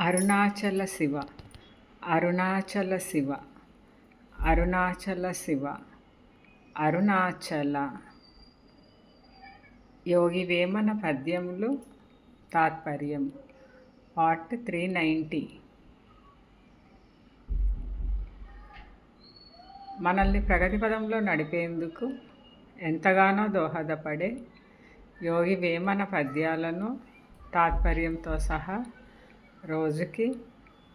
అరుణాచల శివ అరుణాచల శివ అరుణాచల శివ అరుణాచల. యోగి వేమన పద్యములు తాత్పర్యం. Part three ninety. మనల్ని ప్రగతి పదంలో నడిపేందుకు ఎంతగానో దోహదపడే యోగి వేమన పద్యాలను తాత్పర్యంతో సహా రోజుకి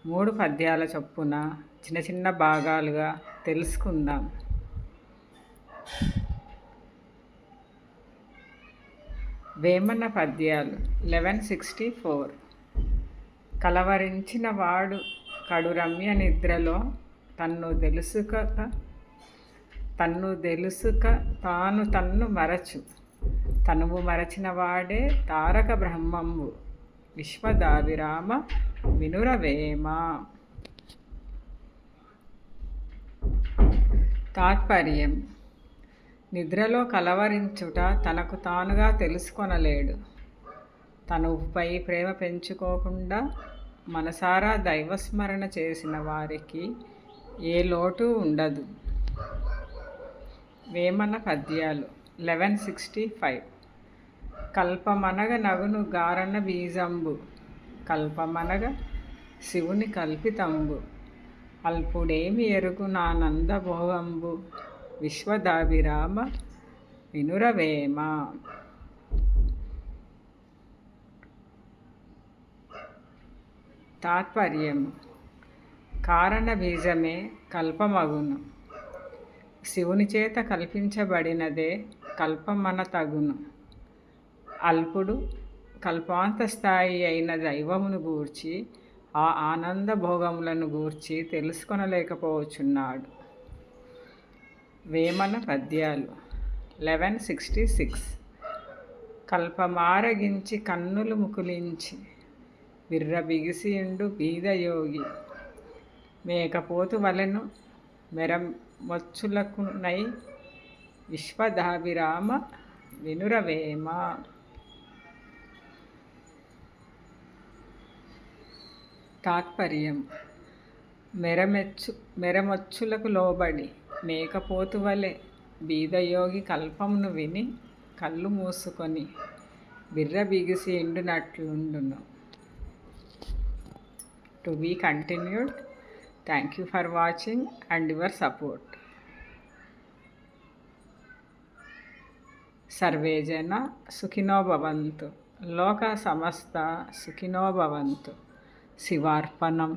మూడు పద్యాల చొప్పున చిన్న చిన్న భాగాలుగా తెలుసుకుందాం. వేమన పద్యాలు లెవెన్ సిక్స్టీ ఫోర్ కలవరించిన వాడు కడు రమ్య నిద్రలో తన్ను తెలుసుక తన్ను తెలుసుక తాను తన్ను మరచు. తనువు మరచిన వాడే తారక బ్రహ్మంబు. విశ్వదావిరామ వినురవేమ. తాత్పర్యం. నిద్రలో కలవరించుట తనకు తానుగా తెలుసుకొనలేడు. తనుపై ప్రేమ పెంచుకోకుండా మనసారా దైవస్మరణ చేసిన వారికి ఏ లోటు ఉండదు. వేమన పద్యాలు. Eleven sixty five. కల్పమనగ నగును గారణ బీజంబు. కల్పమనగ శివుని కల్పితంబు. అల్పుడేమి ఎరుగు నానంద భోగంబు. విశ్వదాభిరామ వినురవేమ. తాత్పర్యం. కారణ బీజమే కల్పమగును. శివుని చేత కల్పించబడినదే కల్పమన తగును అల్పుడు కల్పాంత స్థాయి అయిన దైవమును గూర్చి ఆ ఆనంద భోగములను గూర్చి తెలుసుకొనలేకపోవచ్చున్నాడు. వేమన పద్యాలు. Eleven sixty six. కల్పమారగించి కన్నులు ముకులించి విర్ర బిగిసిండు బీదయోగి. మేకపోతు వలెను మెరమొచ్చులకునై విశ్వదాభిరామ వినురవేమ. తాత్పర్యం. మెరమెచ్చు మెరమొచ్చులకు లోబడి మేకపోతు వలె బీదయోగి కల్పమును విని కళ్ళు మూసుకొని బిర్ర బిగిసి ఎండునట్లుండును. To be continued thank you for watching and your support. Survey జన సుఖినో భవంతు. లోక సమస్త సుఖినో భవంతు. శివార్పణం